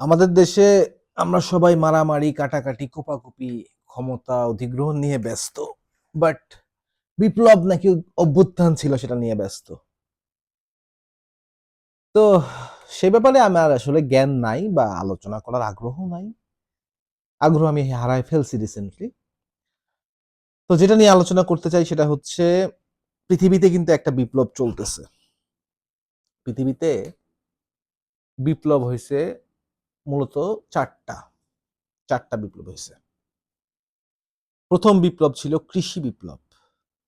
আমাদের দেশে আমরা সবাই মারামারি, কাটাকাটি, কোপাকুপি, ক্ষমতা অধিগ্রহণ নিয়ে ব্যস্ত। বাট বিপ্লব নাকি অভ্যুত্থান ছিল সেটা নিয়ে ব্যস্ত। তো সে ব্যাপারে আমার আসলে জ্ঞান নাই বা আলোচনা করার আগ্রহ নাই। আগ্রহ আমি হারায় ফেলছি রিসেন্টলি। তো যেটা নিয়ে আলোচনা করতে চাই সেটা হচ্ছে পৃথিবীতে কিন্তু একটা বিপ্লব চলতেছে। পৃথিবীতে বিপ্লব হইছে মূলত ৪ টা। ৪ টা বিপ্লব হইছে। ১ম বিপ্লব ছিল কৃষি বিপ্লব।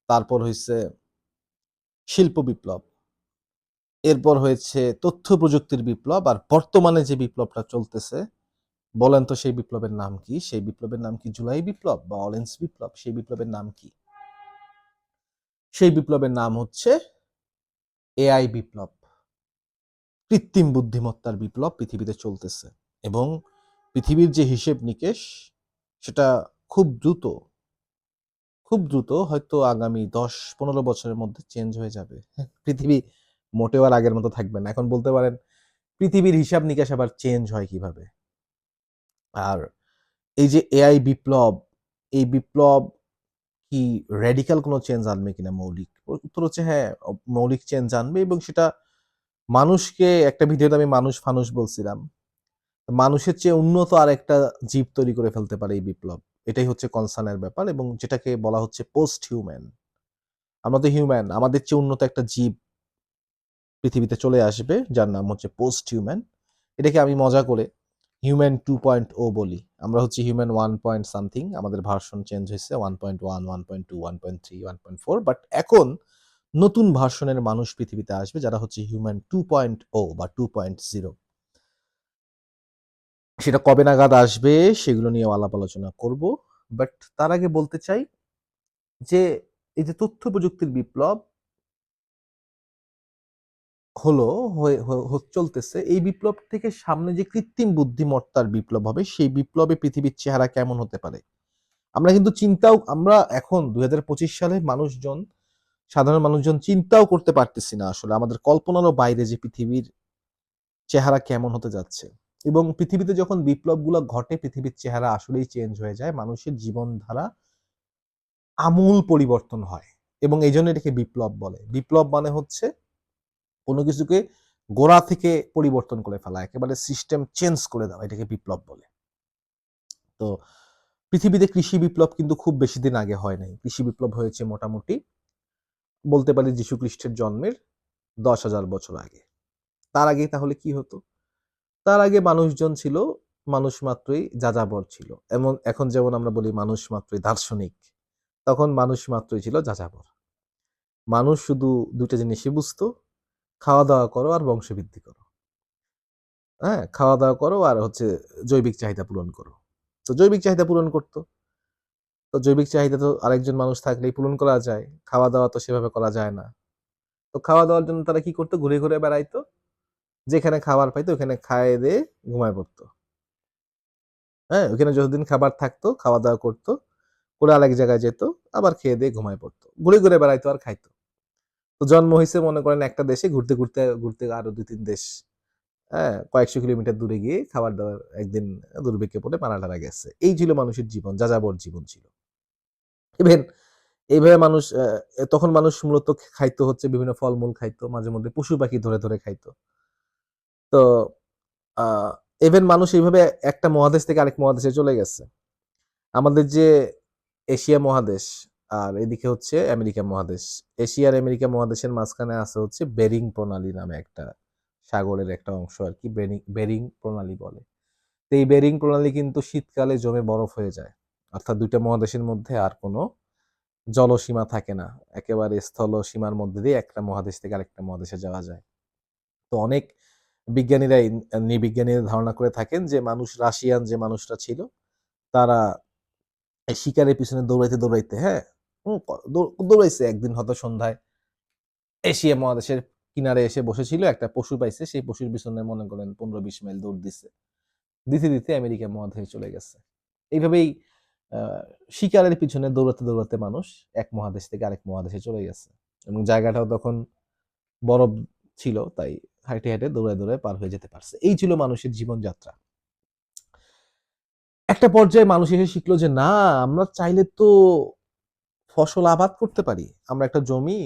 তারপর হইছে শিল্প বিপ্লব। এরপর হয়েছে তথ্য প্রযুক্তির বিপ্লব। আর বর্তমানে যে বিপ্লবটা চলতেছে, বলেন তো সেই বিপ্লবের নাম কি? সেই বিপ্লবের নাম কি জুলাই বিপ্লব বা অরেঞ্জ বিপ্লব? সেই বিপ্লবের নাম কি? সেই বিপ্লবের নাম হচ্ছে এআই বিপ্লব। কৃত্রিম বুদ্ধিমত্তার বিপ্লব পৃথিবীতে চলতেছে এবং পৃথিবীর যে হিসেব নিকেশ সেটা খুব দ্রুত খুব দ্রুত হয়তো আগামী দশ পনেরো বছরের মধ্যে চেঞ্জ হয়ে যাবে। পৃথিবী মোটেও আর আগের মতো থাকবে না। এখন বলতে পারেন পৃথিবীর হিসাব নিকাশ আবার চেঞ্জ হয় কীভাবে? আর এই যে এআই বিপ্লব, এই বিপ্লব কি রেডিক্যাল কোনো চেঞ্জ আনবে কিনা মৌলিক? উত্তর হচ্ছে হ্যাঁ, মৌলিক চেঞ্জ আনবে এবং সেটা মানুষকে একটা ভিডিওতে আমি মানুষ-ফানুষ বলছিলাম। মানুষের চেয়ে উন্নত আরেকটা জীব তৈরি করে ফেলতে পারে এই বিপ্লব। এটাই হচ্ছে কনসার্নের ব্যাপার এবং যেটাকে বলা হচ্ছে পোস্ট হিউম্যান। আমরা তো হিউম্যান, আমাদের চেয়ে উন্নত একটা জীব পৃথিবীতে চলে আসবে যার নাম হচ্ছে পোস্ট হিউম্যান। এটাকে আমি মজা করে হিউম্যান 2.0 বলি। আমরা হচ্ছে হিউম্যান ওয়ান পয়েন্ট সামথিং। আমাদের ভার্সন চেঞ্জ হয়েছে one point one one point two one point three one point four but এখন নতুন ভার্সনের মানুষ পৃথিবীতে আসবে যারা হচ্ছে হিউম্যান 2.0 বা 2.0 সেটা কবে নাগাদ আসবে সেগুলো নিয়েও আলাপ আলোচনা করব। বাট তার আগে বলতে চাই যে এই যে তথ্য প্রযুক্তির বিপ্লব হলো চলতেছে। এই বিপ্লব থেকে সামনে যে কৃত্রিম বুদ্ধিমত্তার বিপ্লব হবে, সেই বিপ্লবে পৃথিবীর চেহারা কেমন হতে পারে? আমরা কিন্তু চিন্তাও, আমরা এখন ২০২৫ সালে মানুষজন, সাধারণ মানুষজন চিন্তাও করতে পারতেছি না আসলে, আমাদের কল্পনারও বাইরে যে পৃথিবীর চেহারা কেমন হতে যাচ্ছে। এবং পৃথিবীতে যখন বিপ্লবগুলো ঘটে পৃথিবীর চেহারা আসলেই চেঞ্জ হয়ে যায়। মানুষের জীবনধারা আমূল পরিবর্তন হয় এবং এই জন্য এটাকে বিপ্লব বলে। বিপ্লব মানে হচ্ছে কোনো কিছুকে গোড়া থেকে পরিবর্তন করে ফেলা। একেবারে সিস্টেম চেঞ্জ করে দেওয়া। এটাকে বিপ্লব বলে। তো পৃথিবীতে কৃষি বিপ্লব কিন্তু খুব বেশিদিন আগে হয় নাই। কৃষি বিপ্লব হয়েছে মোটামুটি বলতে পারি যীশু খ্রিস্টের জন্মের ১০,০০০ বছর আগে। তার আগে তাহলে কি হতো? তার আগে মানুষজন ছিল মানুষ মাত্রই যাযাবর ছিল। এমন এখন যেমন আমরা বলি মানুষ মাত্রই দার্শনিক। তখন মানুষ মাত্রই ছিল যাযাবর। মানুষ শুধু ২ টা জিনিসই বুঝতো, খাওয়া-দাওয়া করো আর বংশবৃদ্ধি করো। হ্যাঁ? খাওয়া-দাওয়া করো আর হচ্ছে জৈবিক চাহিদা পূরণ করো। তো জৈবিক চাহিদা পূরণ করত। তো জৈবিক চাহিদা তো আরেকজন মানুষ থাকলেই পূরণ করা যায়। খাওয়া-দাওয়া তো সেভাবে করা যায় না। তো খাওয়া-দাওয়ার জন্য তারা কি করতো ঘুরে, ঘুরে বেড়াইতো। যেখানে খাবার পাইতো ওখানে খায়ে-দেয়ে ঘুমায় পড়তো। হ্যাঁ? ওখানে যতদিন খাবার থাকতো, খাওয়া-দাওয়া করতো করে আরেক জায়গায় যেত, আবার খেয়ে-দেয়ে ঘুমায় পড়তো। ঘুরে, ঘুরে বেড়াইতো আর খাইতো। তো জন্ম হয়েছে মনে করেন একটা দেশে ঘুরতে, ঘুরতে, ঘুরতে আরও ২-৩ দেশ হ্যাঁ? কয়েকশো কিলোমিটার দূরে গিয়ে খাবার-দাবার একদিন দুর্ভিক্ষে পড়ে মারা-টারা গেছে। এই ছিল মানুষের জীবন, যাযাবর জীবন ছিল। ইভেন এইভাবে মানুষ তখন মানুষ মূলত খাইতো হচ্ছে বিভিন্ন ফলমূল খাইতো, মাঝে মধ্যে পশু-পাখি ধরে, ধরে খাইতো। তো ইভেন মানুষ এইভাবে একটা মহাদেশ থেকে আরেক মহাদেশে চলে গেছে। আমাদের যে এশিয়া মহাদেশ আর এদিকে হচ্ছে আমেরিকা মহাদেশ। এশিয়ার আমেরিকা মহাদেশের মাঝখানে আছে হচ্ছে বেরিং প্রণালী নামে একটা সাগরের একটা অংশ আরকি বেরিং বেরিং প্রণালী বলে। তো এই বেরিং প্রণালী কিন্তু শীতকালে জমে বরফ হয়ে যায়। অর্থাৎ ২ টা মহাদেশের মধ্যে আর কোনো জলসীমা থাকে না। একেবারে স্থল সীমার মধ্যে দিয়ে একটা মহাদেশ থেকে আরেকটা মহাদেশে যাওয়া যায়। তো অনেক বিজ্ঞানীরা নৃবিজ্ঞানীরা ধারণা করে থাকেন যে মানুষ রাশিয়ান যে মানুষরা ছিল তারা শিকারের পিছনে দৌড়াইতে, দৌড়াইতে হ্যাঁ? দৌড়াইছে একদিন হয়তো সন্ধ্যায় এশিয়া মহাদেশের কিনারে এসে বসেছিল। একটা পশু পাইছে। সেই পশুর পিছনে মনে করেন ১৫-২০ মাইল দৌড় দিছে। দিতে, দিতে আমেরিকা মহাদেশে চলে গেছে। এইভাবেই শিকারের পিছনে দৌড়াতে, দৌড়াতে মানুষ এক মহাদেশ থেকে আরেক মহাদেশে চলে গেছে। এবং জায়গাটাও তখন বরফ ছিল তাই হাঁইটে, হাঁইটে দৌড়ায়, দৌড়ায় পার হয়ে যেতে পারছে। এই ছিল মানুষের জীবনযাত্রা। একটা পর্যায়ে মানুষ এসে শিখলো যে না আমরা চাইলে তো ফসল আবাদ করতে পারি আমরা একটা জমি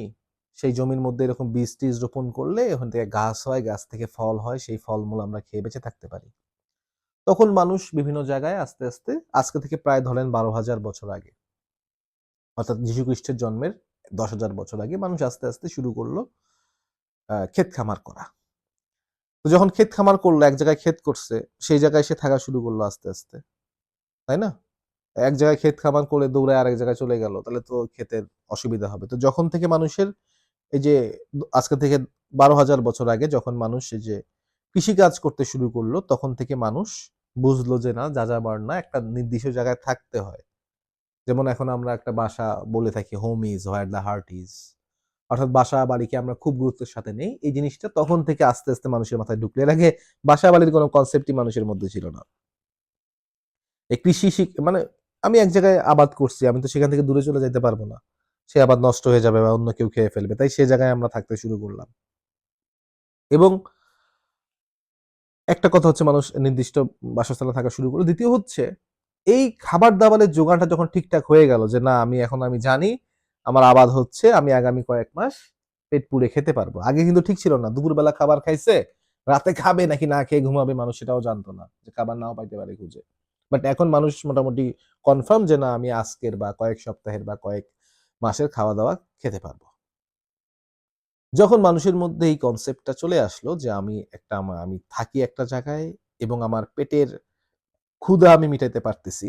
সেই জমির মধ্যে এরকম বীজ টিজ রোপণ করলে ওখান থেকে গাছ হয় গাছ থেকে ফল হয় সেই ফলমূল আমরা খেয়ে বেঁচে থাকতে পারি তখন মানুষ বিভিন্ন জায়গায় আস্তে আস্তে আজকে থেকে প্রায় ধরেন বারো হাজার বছর আগে অর্থাৎ যীশু খ্রিস্টের জন্মের দশ হাজার বছর আগে মানুষ আস্তে আস্তে শুরু করল ক্ষেত খামার করা তো যখন ক্ষেত খামার করল, এক জায়গায় ক্ষেত করছে, সেই জায়গায় সে থাকা শুরু করল আস্তে আস্তে। তাই না? এক জায়গায় ক্ষেত খামার করে দৌড়ে আরেক জায়গায় চলে গেল, তাহলে তো ক্ষেতের অসুবিধা হবে। তো যখন থেকে মানুষের এই যে, আজকে থেকে বারো হাজার বছর আগে যখন মানুষ এই যে কৃষিকাজ করতে শুরু করল, তখন থেকে মানুষ বুঝলো যে না যাযাবর না, একটা নির্দিষ্ট জায়গায় থাকতে হয়। যেমন এখন আমরা একটা বাসা বলে থাকি home is where the heart is অর্থাৎ বাসা বাড়িকে আমরা খুব গুরুত্বের সাথে নেই। এই জিনিসটা তখন থেকে আস্তে আস্তে মানুষের মাথায় ঢুকলে আগে বাসা বাড়ির কোনো কনসেপ্টই মানুষের মধ্যে ছিল না। এই কৃষি মানে আমি এক জায়গায় আবাদ করছি, আমি তো সেখান থেকে দূরে চলে যেতে পারব না। সে আবাদ নষ্ট হয়ে যাবে বা অন্য কেউ খেয়ে ফেলবে, তাই সে জায়গায় আমরা থাকতে শুরু করলাম। এবং একটা কথা হচ্ছে মানুষ নির্দিষ্ট বাসস্থানে থাকা শুরু করল দ্বিতীয় হচ্ছে এই খাবার দাবারের যোগানটা যখন ঠিকঠাক হয়ে গেল যে না, আমি এখন আমি জানি আমার আবাদ হচ্ছে, আমি আগামী কয়েক মাস পেট পুড়ে খেতে পারব। আগে কিন্তু ঠিক ছিল না, দুপুরবেলা খাবার খাইছে, রাতে খাবে নাকি না খেয়ে ঘুমাবে মানুষ সেটাও জানতো না, যে খাবার নাও পাইতে পারে খুঁজে। বাট এখন মানুষ মোটামুটি কনফার্ম যে না, আমি আজকের বা কয়েক সপ্তাহের বা কয়েক মাসের খাওয়া দাওয়া খেতে পারব। যখন মানুষের মধ্যে এই কনসেপ্টটা চলে আসলো যে আমি একটা আমি থাকি একটা জায়গায় এবং আমার পেটের ক্ষুধা আমি মিটাইতে পারতেছি,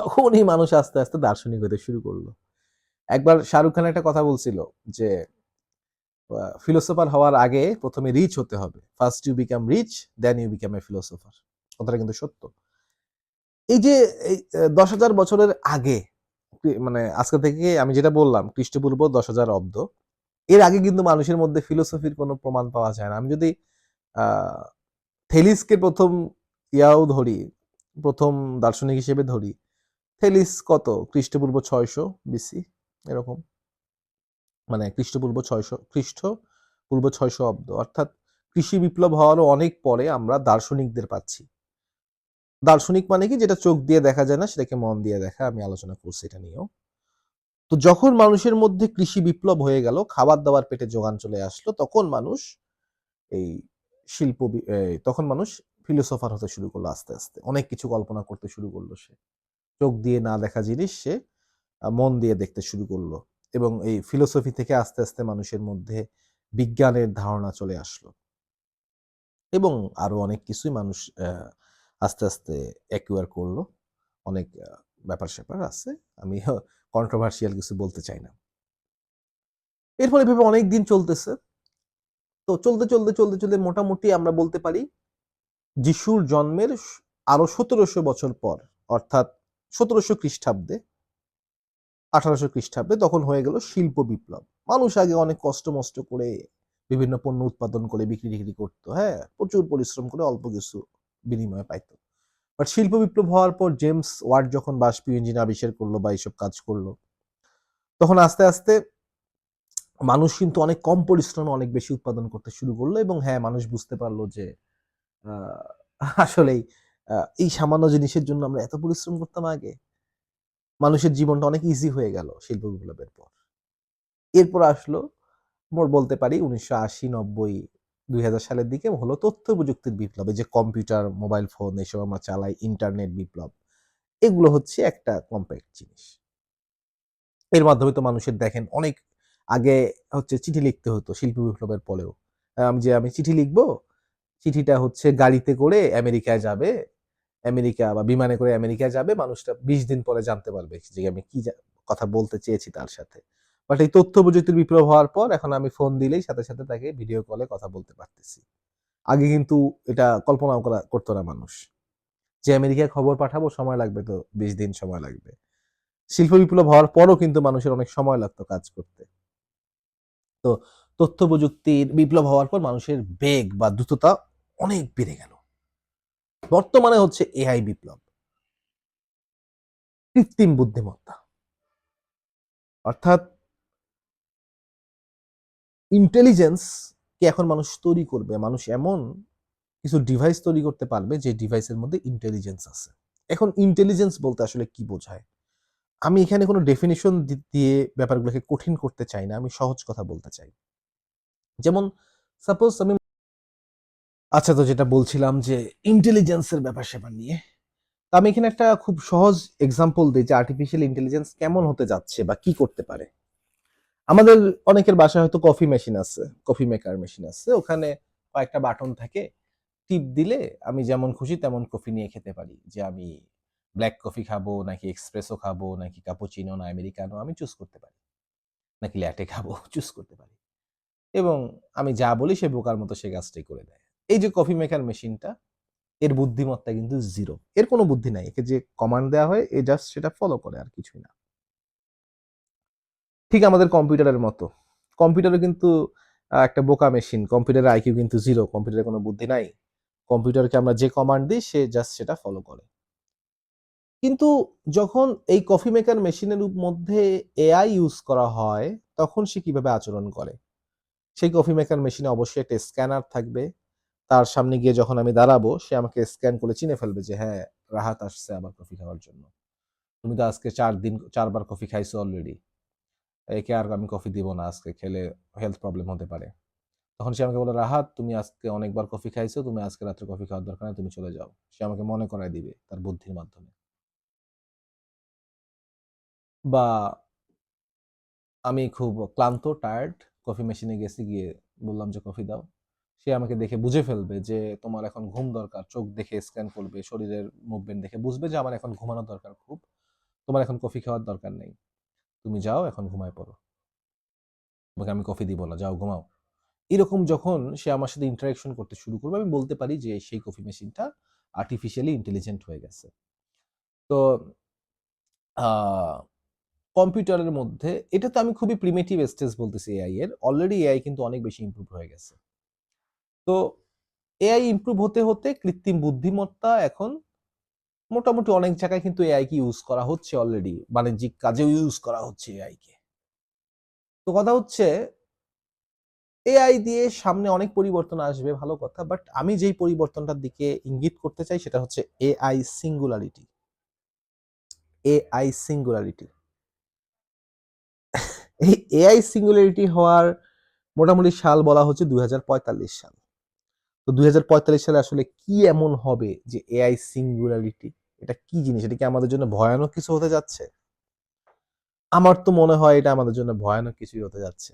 তখনই মানুষ আস্তে আস্তে দার্শনিক হতে শুরু করল। একবার শাহরুখ খান একটা কথা বলছিল যে ফিলোসোফার হওয়ার আগে প্রথমে রিচ হতে হবে। First you become rich then you become a philosopher কথাটা কিন্তু সত্য। এই যে দশ হাজার বছরের আগে মানে আজকে থেকে আমি যেটা বললাম, খ্রিস্টপূর্ব দশ হাজার অব্দ, এর আগে কিন্তু মানুষের মধ্যে ফিলোসফির কোনো প্রমাণ পাওয়া যায় না। আমি যদি থেলিসকে প্রথম ইয়াও ধরি, প্রথম দার্শনিক হিসেবে ধরি, থেলিস কত? খ্রিস্টপূর্ব ছয়শো বিসি। এরকম। মানে খ্রিস্টপূর্ব ছয়শো খ্রিস্ট পূর্ব ছয়শো অব্দ। অর্থাৎ কৃষি বিপ্লব হওয়ারও অনেক পরে আমরা দার্শনিকদের পাচ্ছি। দার্শনিক মানে কি? যেটা চোখ দিয়ে দেখা যায় না, সেটাকে মন দিয়ে দেখা। আমি আলোচনা করছি এটা নিয়েও। তো যখন মানুষের মধ্যে কৃষি বিপ্লব হয়ে গেল খাবার দাবার পেটে যোগান চলে আসলো, তখন মানুষ এই শিল্প তখন মানুষ ফিলোসোফার হতে শুরু করল আস্তে আস্তে। অনেক কিছু কল্পনা করতে শুরু করল সে। চোখ দিয়ে না দেখা জিনিস সে মন দিয়ে দেখতে শুরু করল এবং এই ফিলোসফি থেকে আস্তে আস্তে মানুষের মধ্যে বিজ্ঞানের ধারণা চলে আসলো। এবং আরও অনেক কিছুই মানুষ আস্তে আস্তে অ্যাকুয়ার করল। অনেক ব্যাপার স্যাপার আছে। আমি কন্ট্রোভার্সিয়াল কিছু বলতে চাই না। এরপরে ভেবে অনেক দিন চলতেছে। তো চলতে চলতে চলতে চলতে মোটামুটি আমরা বলতে পারি যিশুর জন্মের আরও সতেরোশো বছর পর, অর্থাৎ সতেরোশো খ্রিস্টাব্দে আঠারোশো খ্রিস্টাব্দে তখন হয়ে গেল শিল্প বিপ্লব। মানুষ আগে অনেক কষ্ট মষ্ট করে বিভিন্ন পণ্য উৎপাদন করে, বিক্রি টিক্রি করতো হ্যাঁ? প্রচুর পরিশ্রম করে অল্প কিছু বিনিময়ে পাইতো। বাট শিল্প বিপ্লব হওয়ার পর জেমস ওয়ার্ড যখন বাষ্পীয় ইঞ্জিন আবিষ্কার করল বা এইসব কাজ করল, তখন আস্তে আস্তে মানুষ কিন্তু অনেক কম পরিশ্রমে অনেক বেশি উৎপাদন করতে শুরু করল এবং হ্যাঁ মানুষ বুঝতে পারল যে আসলেই এই সামান্য জিনিসের জন্য আমরা এত পরিশ্রম করতাম আগে। মানুষের জীবনটা অনেক ইজি হয়ে গেল শিল্প বিপ্লবের পর। এরপর আসলো বলতে পারি উনিশশো আশি, নব্বই, দুই সালের দিকে হলো তথ্য প্রযুক্তির বিপ্লব যে কম্পিউটার, মোবাইল ফোন, এসব আমরা চালাই, ইন্টারনেট বিপ্লব, এগুলো হচ্ছে একটা কম্প্যাক্ট জিনিস। এর মাধ্যমে তো মানুষের দেখেন অনেক আগে হচ্ছে চিঠি লিখতে হতো শিল্প বিপ্লবের পরেও। আমি যে আমি চিঠি লিখব, চিঠিটা হচ্ছে গাড়িতে করে আমেরিকায় যাবে আমেরিকা বা বিমানে করে আমেরিকায় যাবে, মানুষটা বিশ দিন পরে জানতে পারবে যে আমি কি কথা বলতে চেয়েছি তার সাথে। বাট এই তথ্য প্রযুক্তির বিপ্লব হওয়ার পর এখন আমি ফোন দিলেই সাথে সাথে তাকে ভিডিও কলে কথা বলতে পারতেছি। আগে কিন্তু এটা কল্পনাও করা, করতো না মানুষ। যে আমেরিকায় খবর পাঠাবো, সময় লাগবে তো বিশ দিন সময় লাগবে। শিল্প বিপ্লব হওয়ার পরও কিন্তু মানুষের অনেক সময় লাগতো কাজ করতে। তো তথ্য প্রযুক্তির বিপ্লব হওয়ার পর মানুষের বেগ বা দ্রুততা অনেক বেড়ে গেল। বর্তমানে হচ্ছে এআই বিপ্লব। কৃত্রিম বুদ্ধিমত্তা। অর্থাৎ ইন্টেলিজেন্স কে এখন মানুষ তৈরি করবে, মানুষ এমন কিছু ডিভাইস তৈরি করতে পারবে যে ডিভাইসের মধ্যে ইন্টেলিজেন্স আছে। এখন ইন্টেলিজেন্স বলতে আসলে কি বোঝায়? আমি এখানে কোনো ডেফিনিশন দিয়ে ব্যাপারগুলোকে কঠিন করতে চাই না, আমি সহজ কথা বলতে চাই। যেমন সাপোজ আমি আচ্ছা তো যেটা বলছিলাম যে ইন্টেলিজেন্সের ব্যাপার স্যাপার নিয়ে। তা আমি এখানে একটা খুব সহজ এক্সাম্পল দিই যে আর্টিফিশিয়াল ইন্টেলিজেন্স কেমন হতে যাচ্ছে বা কি করতে পারে। আমাদের অনেকের বাসায় হয়তো কফি মেশিন আছে কফি মেকার মেশিন আছে। ওখানে কয়েকটা বাটন থাকে। টিপ দিলে আমি যেমন খুশি তেমন কফি নিয়ে খেতে পারি। যে আমি ব্ল্যাক কফি খাব, নাকি এক্সপ্রেসও খাব, নাকি কাপুচিনো না আমেরিকানো আমি চুজ করতে পারি। নাকি ল্যাটে খাব চুজ করতে পারি। এবং আমি যা বলি সে বোকার মতো সে গাছটাই করে দেয়। এই যে কফি মেকার মেশিনটা এর বুদ্ধিমত্তা কিন্তু জিরো এর কোনো বুদ্ধি নাই। একে যে কমান্ড দেওয়া হয়, এ জাস্ট সেটা ফলো করে আর কিছুই না। ঠিক আমাদের কম্পিউটারের মতো। কম্পিউটারে কিন্তু একটা বোকা মেশিন কম্পিউটারের আইকিউ কিন্তু জিরো কম্পিউটারে কোনো বুদ্ধি নাই। কম্পিউটারকে আমরা যে কমান্ড দিই, সে জাস্ট সেটা ফলো করে। কিন্তু যখন এই কফি মেকার মেশিনের মধ্যে এআই ইউজ করা হয়, তখন সে কীভাবে আচরণ করে? সেই কফি মেকার মেশিনে অবশ্যই একটা স্ক্যানার থাকবে। তার সামনে গিয়ে যখন আমি দাঁড়াবো, সে আমাকে স্ক্যান করে চিনে ফেলবে যে হ্যাঁ রাহাত আসছে আবার কফি খাওয়ার জন্য। তুমি তো আজকে চার দিন, চারবার কফি খাইছো অলরেডি একে আর আমি কফি দিব না আজকে, খেলে হেলথ প্রবলেম হতে পারে। তখন সে আমাকে বলে, রাহাত, তুমি আজকে অনেকবার কফি খাইছো, তুমি আজকে রাত্রে কফি খাওয়ার দরকার নেই, তুমি চলে যাও। সে আমাকে মনে করায় দিবে তার বুদ্ধির মাধ্যমে। বা আমি খুব ক্লান্ত টায়ার্ড কফি মেশিনে গেছি, গিয়ে বললাম যে কফি দাও। সে আমাকে দেখে বুঝে ফেলবে যে তোমার এখন ঘুম দরকার, চোখ দেখে স্ক্যান করবে, শরীরের মুভমেন্ট দেখে বুঝবে যে আমার এখন ঘুমানোর দরকার খুব। তোমার এখন কফি খাওয়ার দরকার নেই। তুমি যাও, এখন ঘুমায় পড়ো। তোমাকে আমি কফি দিব না, যাও ঘুমাও। এরকম যখন সে আমার সাথে ইন্টারাকশন করতে শুরু করবে, আমি বলতে পারি যে সেই কফি মেশিনটা আর্টিফিশিয়ালি ইন্টেলিজেন্ট হয়ে গেছে। তো কম্পিউটারের মধ্যে এটা তো আমি খুবই প্রিমেটিভ স্টেজ বলতেছি এআই এর। অলরেডি এআই কিন্তু অনেক বেশি ইমপ্রুভ হয়ে গেছে। তো এআই ইমপ্রুভ হতে হতে কৃত্রিম বুদ্ধিমত্তা এখন মোটামুটি অনেক জায়গায় কিন্তু এআই কে ইউজ করা হচ্ছে অলরেডি বাণিজ্যিক কাজেও ইউজ করা হচ্ছে এআই কে। তো কথা হচ্ছে এআই দিয়ে সামনে অনেক পরিবর্তন আসবে, ভালো কথা বাট আমি যেই পরিবর্তনটার দিকে ইঙ্গিত করতে চাই সেটা হচ্ছে এআই সিঙ্গুলারিটি এআই সিঙ্গুলারিটি এই এআই সিঙ্গুলারিটি হওয়ার মোটামুটি সাল বলা হচ্ছে দুই হাজার পঁয়তাল্লিশ সাল। তো দুই হাজার পঁয়তাল্লিশ সালে আসলে কি এমন হবে যে এআই সিঙ্গুলারিটি এটা কি জিনিস? এটা কি আমাদের জন্য ভয়ানক কিছু হতে যাচ্ছে? আমার তো মনে হয় এটা আমাদের জন্য ভয়ানক কিছুই হতে যাচ্ছে।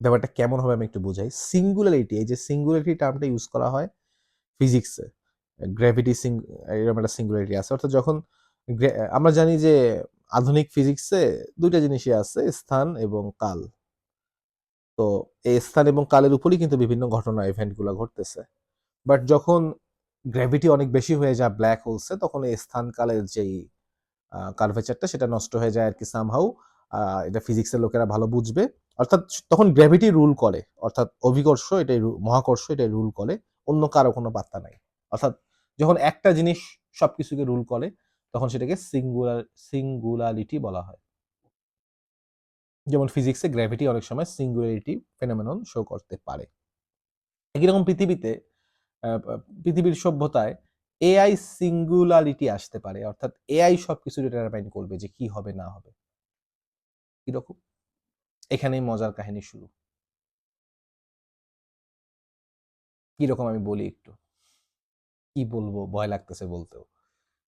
ব্যাপারটা কেমন হবে আমি একটু বুঝাই। সিঙ্গুলারিটি এই যে সিঙ্গুলারিটি টার্মটা ইউজ করা হয় ফিজিক্সে গ্র্যাভিটি এরকম একটা সিঙ্গুলারিটি আছে। অর্থাৎ যখন আমরা জানি যে আধুনিক ফিজিক্সে দুইটা জিনিসই আছে, স্থান এবং কাল। তো এই স্থান এবং কালের উপরই কিন্তু বিভিন্ন ঘটনা ইভেন্টগুলো ঘটতেছে। বাট যখন গ্র্যাভিটি অনেক বেশি হয়ে যায় ব্ল্যাক হোলসে তখন এই স্থান কালের যেই কার্ভেচারটা সেটা নষ্ট হয়ে যায় আর কি সামহাউ এটা ফিজিক্সের লোকেরা ভালো বুঝবে। অর্থাৎ তখন গ্র্যাভিটি রুল করে। অর্থাৎ অভিকর্ষ এটাই মহাকর্ষ এটাই রুল করে। অন্য কারও কোনো পাত্তা নাই। অর্থাৎ যখন একটা জিনিস সবকিছুকে রুল করে, তখন সেটাকে সিঙ্গুলার সিঙ্গুলারিটি বলা হয়। যেমন ফিজিক্সে গ্র্যাভিটি অনেক সময় সিঙ্গুলারিটি ফেনোমেনন শো করতে পারে। একই রকম পৃথিবীতে পৃথিবীর সভ্যতায় এআই সিঙ্গুলারিটি আসতে পারে, অর্থাৎ এআই সবকিছু ডিটারমাইন করবে যে কি হবে, না হবে। কীরকম? এখানেই মজার কাহিনী শুরু। কীরকম আমি বলি একটু? কি বলব? ভয় লাগতেছে বলতেও।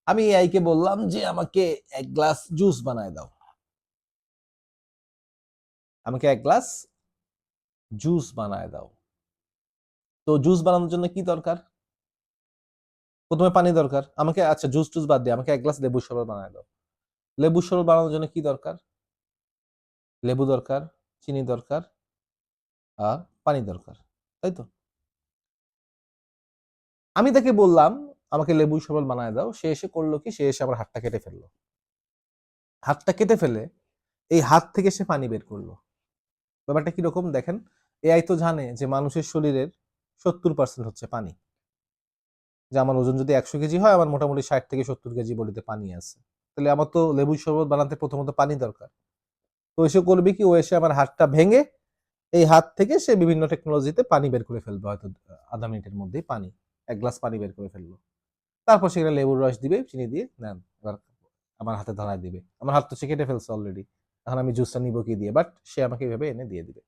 আমি এআইকে বললাম যে, আমাকে এক গ্লাস জুস বানায় দাও। আমাকে এক গ্লাস জুস বানায় দাও। তো জুস বানানোর জন্য কি দরকার? প্রথমে পানি দরকার। আমাকে আচ্ছা জুস টুস বাদ দিয়ে আমাকে এক গ্লাস লেবু শরবত বানায় দাও। লেবু শরবত বানানোর জন্য কি দরকার? লেবু দরকার, চিনি দরকার, আর পানি দরকার, তাই তো? আমি তাকে বললাম, আমাকে লেবু শরবত বানায় দাও। সে এসে করল কি? সে এসে আমার হাতটা কেটে ফেলল। হাতটা কেটে ফেলে, এই হাত থেকে সে পানি বের করল। ব্যাপারটা কীরকম দেখেন? এআই তো জানে যে মানুষের শরীরের সত্তর পার্সেন্ট হচ্ছে পানি। যে আমার ওজন যদি একশো কেজি হয়, আমার মোটামুটি ষাট থেকে সত্তর কেজি বডিতে পানি আছে। তাহলে আমার তো লেবু শরবত বানাতে প্রথমত পানি দরকার। তো এসে করবে কি? ও এসে আমার হাতটা ভেঙে এই হাত থেকে সে বিভিন্ন টেকনোলজিতে পানি বের করে ফেলবে। হয়তো আধা মিনিটের মধ্যেই পানি, এক গ্লাস পানি বের করে ফেলল। তারপর সেখানে লেবুর রস দিবে, চিনি দিয়ে, নেন, এবার আমার হাতে ধরায় দিবে। আমার হাত তো সে কেটে ফেলছে অলরেডি এখন আমি জুসটা নিব কি দিয়ে? বাট সে আমাকে এইভাবে এনে দিয়ে দিবে।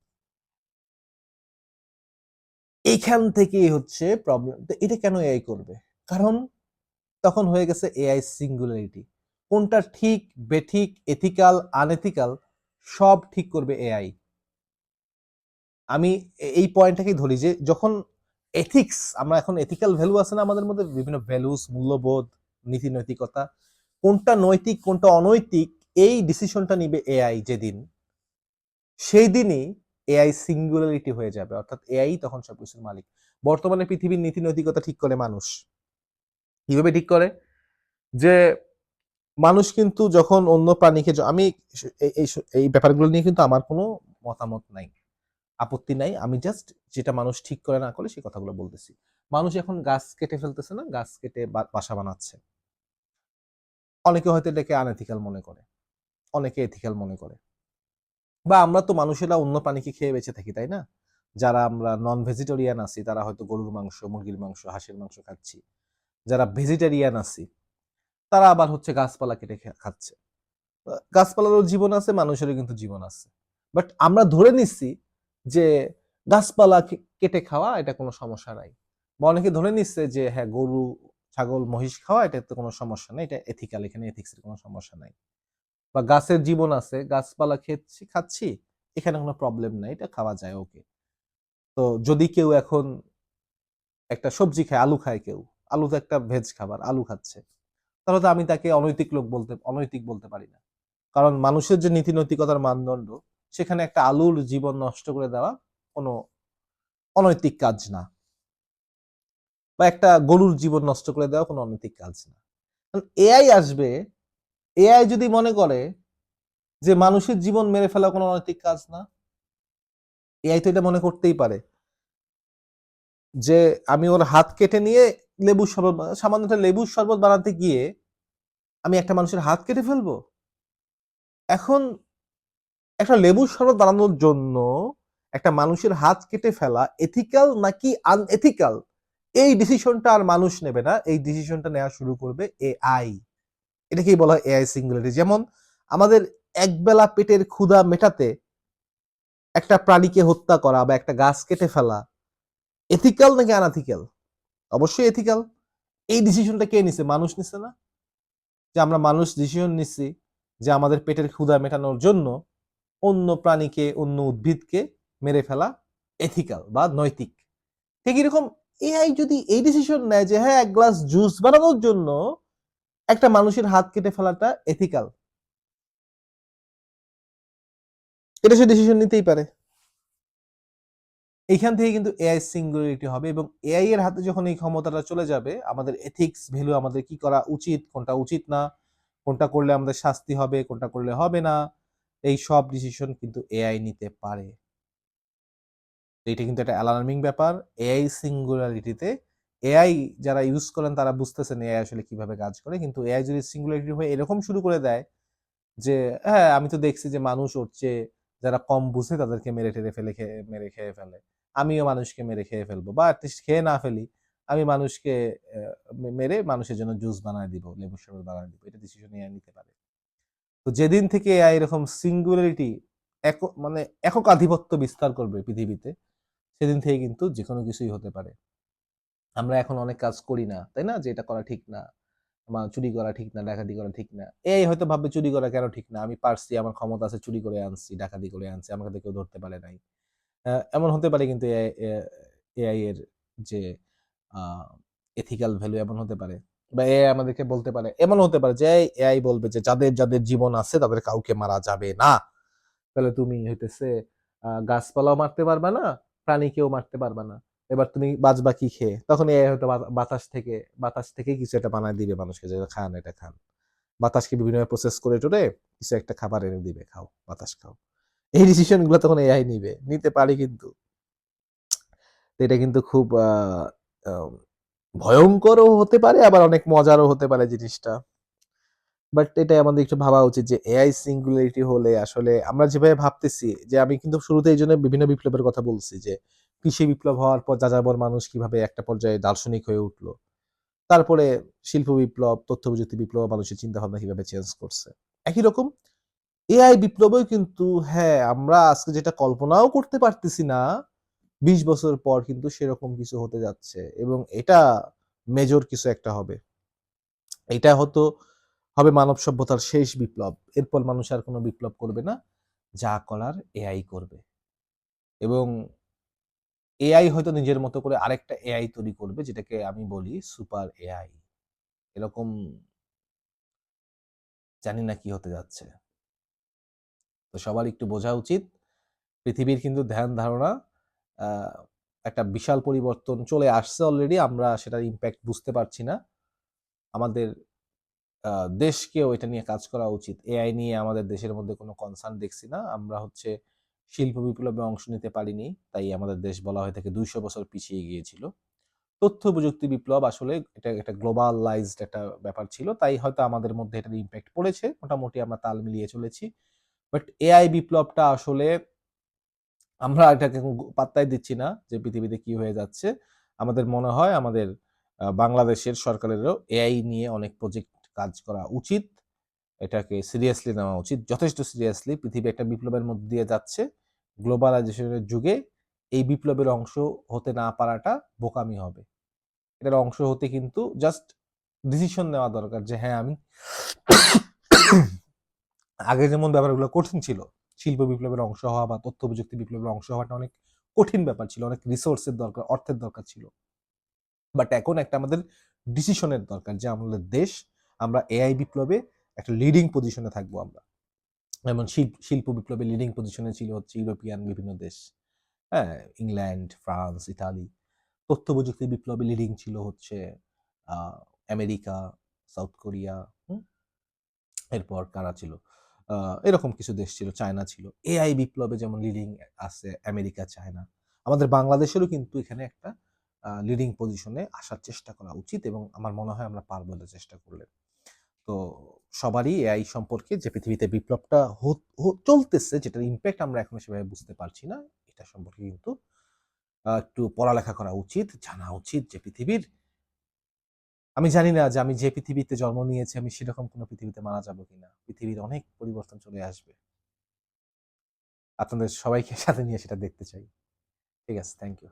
এইখান থেকেই হচ্ছে প্রবলেম তো এটা কেন এআই করবে? কারণ তখন হয়ে গেছে এআই সিঙ্গুলারিটি কোনটা ঠিক, বেঠিক এথিক্যাল আনএথিক্যাল সব ঠিক করবে এআই আমি এই পয়েন্টটাকেই ধরি যে যখন এথিক্স আমরা এখন এথিক্যাল ভ্যালু আছে না আমাদের মধ্যে? বিভিন্ন ভ্যালুস মূল্যবোধ নীতি নৈতিকতা কোনটা নৈতিক, কোনটা অনৈতিক এই ডিসিশনটা নিবে এআই যেদিন সেই দিনই এআই সিঙ্গুলারিটি হয়ে যাবে। অর্থাৎ এআই তখন সবকিছুর মালিক। বর্তমানে পৃথিবীর নীতি নৈতিকতা ঠিক করে মানুষ। কীভাবে ঠিক করে? যে মানুষ কিন্তু যখন অন্য প্রাণীকে আমি এই- ব্যাপারগুলো নিয়ে কিন্তু আমার কোনো মতামত নাই। আপত্তি নাই। আমি জাস্ট যেটা মানুষ ঠিক করে না করে সেই কথাগুলো বলতেছি। মানুষ এখন গাছ কেটে ফেলতেছে না, গাছ কেটে বাসা বানাচ্ছে। অনেকে হয়তো এটাকে আনএথিক্যাল মনে করে। অনেকে এথিক্যাল মনে করে। বা আমরা তো মানুষেরা অন্য প্রাণীকে খেয়ে বেঁচে থাকি, তাই না? যারা আমরা নন ভেজিটেরিয়ান আছি, তারা হয়তো গরুর মাংস, মুরগির মাংস, হাঁসের মাংস খাচ্ছি। যারা ভেজিটেরিয়ান আছি, তারা আবার হচ্ছে গাছপালা কেটে খাচ্ছে। গাছপালারও জীবন আছে, মানুষেরও কিন্তু জীবন আছে। বাট আমরা ধরে নিচ্ছি যে গাছপালা কেটে খাওয়া এটা কোনো সমস্যা নাই। বা অনেকে ধরে নিচ্ছে যে হ্যাঁ গরু, ছাগল, মহিষ খাওয়া এটা তো কোনো সমস্যা নেই। এটা এথিক্যাল এখানে এথিক্সের কোনো সমস্যা নাই। বা গাছের জীবন আছে, গাছপালা খেচ্ছি খাচ্ছি, এখানে কোনো প্রবলেম নাই, এটা খাওয়া যায় ওকে তো যদি কেউ এখন একটা সবজি খায়, আলু খায় কেউ, আলু তো একটা ভেজ খাবার, আলু খাচ্ছে, তাহলে তো আমি তাকে অনৈতিক লোক বলতে, অনৈতিক বলতে পারি না। কারণ মানুষের যে নীতি নৈতিকতার মানদণ্ড, সেখানে একটা আলুর জীবন নষ্ট করে দেওয়া কোনো অনৈতিক কাজ না। বা একটা গরুর জীবন নষ্ট করে দেওয়া কোনো অনৈতিক কাজ না। এআই আসবে এআই যদি মনে করে যে মানুষের জীবন মেরে ফেলা কোনো অনৈতিক কাজ না, এআই তো এটা মনে করতেই পারে। যে আমি ওর হাত কেটে নিয়ে লেবুর শরবত সামান্য একটা লেবুর শরবত বানাতে গিয়ে আমি একটা মানুষের হাত কেটে ফেলব? এখন একটা লেবুর শরবত বানানোর জন্য একটা মানুষের হাত কেটে ফেলা এথিক্যাল নাকি আনএথিক্যাল এই ডিসিশনটা আর মানুষ নেবে না, এই ডিসিশনটা নেওয়া শুরু করবে এআই। এটাকেই বলা হয় এআই সিঙ্গুলারিটি যেমন আমাদের একবেলা পেটের ক্ষুধা মেটাতে একটা প্রাণীকে হত্যা করা বা একটা গাছ কেটে ফেলা এথিক্যাল নাকি আনএথিক্যাল অবশ্যই এথিক্যাল এই ডিসিশনটা কে নিছে? মানুষ নিছে না? যে আমরা মানুষ ডিসিশন নিচ্ছি যে আমাদের পেটের ক্ষুধা মেটানোর জন্য অন্য প্রাণীকে, অন্য উদ্ভিদকে মেরে ফেলা এথিক্যাল বা নৈতিক। ঠিক এরকম এআই যদি এই ডিসিশন নেয় যে হ্যাঁ এক গ্লাস জুস বানানোর জন্য একটা মানুষের হাত কেটে ফেলাটা এথিক্যাল এটা সে ডিসিশন নিতেই পারে। এইখান থেকে কিন্তু এআই সিঙ্গুলারিটি হবে এবং এআই এর হাতে যখন এই ক্ষমতাটা চলে যাবে, আমাদের এথিক্স ভ্যালু আমাদের কি করা উচিত, কোনটা উচিত না, কোনটা করলে আমাদের শাস্তি হবে, কোনটা করলে হবে না, এই সব ডিসিশন কিন্তু এআই নিতে পারে। এটা কিন্তু একটা অ্যালার্মিং ব্যাপার। এআই সিঙ্গুলারিটিতে এআই যারা ইউজ করেন, তারা বুঝতেছেন এআই আসলে কীভাবে কাজ করে। কিন্তু এআই যদি সিঙ্গুলারিটি হয়ে এরকম শুরু করে দেয় যে হ্যাঁ আমি তো দেখছি যে মানুষ ওর চেয়ে যারা কম বুঝে, তাদেরকে মেরে টেরে ফেলে খেয়ে মেরে খেয়ে ফেলে। আমিও মানুষকে মেরে খেয়ে ফেলব বা অ্যাটলিস্ট খেয়ে না ফেলি। আমি মানুষকে মেরে মানুষের জন্য জুস বানায় দিব, লেবুর শরবত বানায় দিব। এটা ডিসিশন এআই নিতে পারে। তো যেদিন থেকে এআই এরকম সিঙ্গুলারিটি এক মানে একক আধিপত্য বিস্তার করবে পৃথিবীতে, সেদিন থেকে কিন্তু যে কোনো কিছুই হতে পারে। আমরা এখন অনেক কাজ করি না, তাই না? যে এটা করা ঠিক না আমার চুরি করা ঠিক না, ডাকাতি করা ঠিক না। এই হয়তো ভাববে চুরি করা কেন ঠিক না? আমি পারছি, আমার ক্ষমতা আছে, চুরি করে আনছি, ডাকাতি করে আনছি, আমাকে তো কেউ ধরতে পারে নাই। এমন হতে পারে কিন্তু এআই এর যে এথিক্যাল ভ্যালু এমন হতে পারে। বা এআই আমাদেরকে বলতে পারে, এমন হতে পারে যে এআই বলবে যে যাদের যাদের জীবন আছে তাদের কাউকে মারা যাবে না। তাহলে তুমি হইতেছে গাছপালাও মারতে পারবা না, প্রাণীকেও মারতে পারবা না। এবার তুমি বাজবা কি খেয়ে? তখন এআই হয়তো বাতাস থেকে বাতাস থেকে কিছু একটা বানায় দিবে মানুষকে যে খান, এটা খান। বাতাসকে বিভিন্ন প্রসেস করে টোরে কিছু একটা খাবার এনে দিবে, খাও, বাতাস খাও। এই ডিসিশনগুলো তখন এআই নিবে। নিতে পারে কিন্তু। এটা কিন্তু খুব ভয়ঙ্করও হতে পারে, আবার অনেক মজারও হতে পারে জিনিসটা। বাট এটা আমাদের একটু ভাবা উচিত যে এআই সিঙ্গুলারিটি হলে আসলে আমরা যেভাবে ভাবতেছি যে আমি কিন্তু শুরুতে এই জন্য বিভিন্ন বিপ্লবের কথা বলছি যে কৃষি বিপ্লব হওয়ার পর যাযাবর মানুষ কীভাবে একটা পর্যায়ে দার্শনিক হয়ে উঠল। তারপরে শিল্প বিপ্লব তথ্য প্রযুক্তি বিপ্লব, মানুষের চিন্তা ভাবনা কীভাবে চেঞ্জ করছে। একই রকম এআই বিপ্লবেও কিন্তু হ্যাঁ আমরা আজকে যেটা কল্পনাও করতে পারতেছি না, বিশ বছর পর কিন্তু সেরকম কিছু হতে যাচ্ছে এবং এটা মেজর কিছু একটা হবে। এটা হতো, হবে মানব সভ্যতার শেষ বিপ্লব। এরপর মানুষ আর কোনো বিপ্লব করবে না, যা করার এআই করবে। এবং এআই হয়তো নিজের মতো করে আরেকটা এআই তৈরি করবে, যেটাকে আমি বলি সুপার এআই এরকম জানি না কি হতে যাচ্ছে। তো সবার একটু বোঝা উচিত। পৃথিবীর কিন্তু ধ্যান ধারণা একটা বিশাল পরিবর্তন চলে আসছে অলরেডি আমরা সেটার ইম্প্যাক্ট বুঝতে পারছি না। আমাদের দেশকেও এটা নিয়ে কাজ করা উচিত। এআই নিয়ে আমাদের দেশের মধ্যে কোনো কনসার্ন দেখছি না। আমরা হচ্ছে শিল্প বিপ্লবে অংশ নিতে পারিনি, তাই আমাদের দেশ বলা হয়ে থাকে দুইশো বছর পিছিয়ে গিয়েছিল। তথ্য প্রযুক্তি বিপ্লব আসলে এটা একটা গ্লোবালাইজড একটা ব্যাপার ছিল, তাই হয়তো আমাদের মধ্যে এটার ইম্প্যাক্ট পড়েছে, মোটামুটি আমরা তাল মিলিয়ে চলেছি। বাট এআই বিপ্লবটা আসলে আমরা এটাকে পাত্তাই দিচ্ছি না যে পৃথিবীতে কি হয়ে যাচ্ছে। আমাদের মনে হয় আমাদের বাংলাদেশের সরকারেরও এআই নিয়ে অনেক প্রজেক্ট কাজ করা উচিত। এটাকে সিরিয়াসলি নেওয়া উচিত। যথেষ্ট সিরিয়াসলি পৃথিবী একটা বিপ্লবের মধ্যে দিয়ে যাচ্ছে। গ্লোবালাইজেশনের যুগে এই বিপ্লবের অংশ হতে না পারাটা বোকামি হবে। এটার অংশ হতে কিন্তু জাস্ট ডিসিশন নেওয়া দরকার যে হ্যাঁ আমি আগে যেমন ব্যাপারগুলো কঠিন ছিল, শিল্প বিপ্লবের অংশ হওয়া বা তথ্য প্রযুক্তি বিপ্লবের অংশ হওয়াটা অনেক কঠিন ব্যাপার ছিল, অনেক রিসোর্সের দরকার, অর্থের দরকার ছিল। বাট এখন একটা আমাদের ডিসিশনের দরকার যে, আমাদের দেশ, আমরা এআই বিপ্লবে একটা লিডিং পজিশনে থাকব আমরা। যেমন শিল্প শিল্প বিপ্লবে লিডিং পজিশনে ছিল হচ্ছে ইউরোপিয়ান বিভিন্ন দেশ হ্যাঁ ইংল্যান্ড, ফ্রান্স, ইতালি। তথ্য প্রযুক্তি বিপ্লবে লিডিং ছিল হচ্ছে আমেরিকা, সাউথ কোরিয়া? এরপর কারা ছিল? এরকম কিছু দেশ ছিল, চায়না ছিল। এআই বিপ্লবে যেমন লিডিং আছে আমেরিকা, চায়না। আমাদের বাংলাদেশেরও কিন্তু এখানে একটা লিডিং পজিশনে আসার চেষ্টা করা উচিত এবং আমার মনে হয় আমরা পারব চেষ্টা করলে। তো সবারই এআই সম্পর্কে যে পৃথিবীতে বিপ্লবটা চলতেছে, যেটার ইম্প্যাক্ট আমরা এখন সেভাবে বুঝতে পারছি না, এটা সম্পর্কে কিন্তু একটু পড়ালেখা করা উচিত, জানা উচিত যে পৃথিবীর, আমি জানি না যে আমি যে পৃথিবীতে জন্ম নিয়েছি, আমি সেরকম কোনো পৃথিবীতে মারা যাব কিনা, পৃথিবীর অনেক পরিবর্তন চলে আসবে। আপনাদের সবাইকে সাথে নিয়ে সেটা দেখতে চাই। ঠিক আছে থ্যাংক ইউ